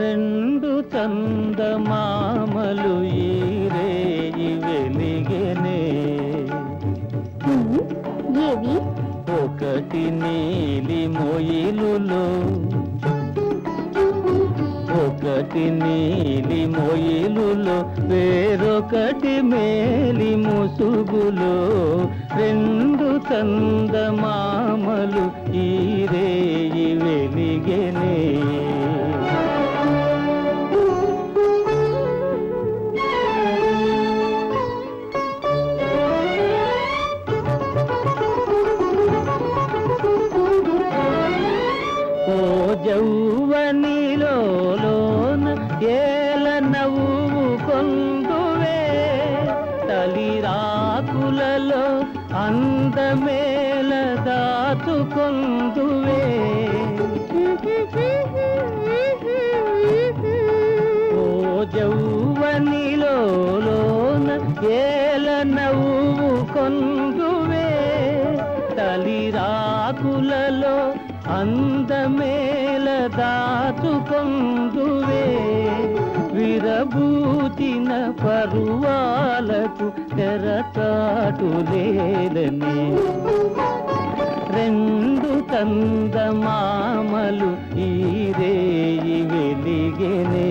రెండు చందమామలు ఈ రేయి ఏవి? ఒకటి నీలి మొయిలులో. ఒకటి నీలి మొయిలులో వేరొకటి మేలి ముసుగులో. రెండు చందమామలు ఈ రేయి అందమేల దాచుకొందువే ఓ జౌవనిలోన ఏల నవ్వు కొందువే తలిరాకులలో అందమేల దాచుకొందువే విరబూచిన పరువాలకు తెరచాటు లేదని రెండు కందమామలు ఈ రేయి వెలిగనే.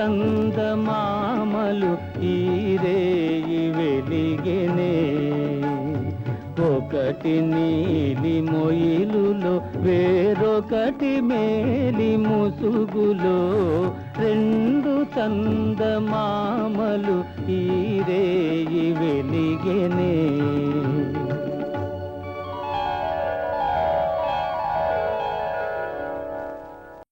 చందమామలు ఈ వెలిగినే. వెలిగెనే ఒకటి నీలి మొయిలులో వేరొకటి మేలి ముసుగులో. రెండు చందమామలు ఈ వెలిగినే వెలిగెనే.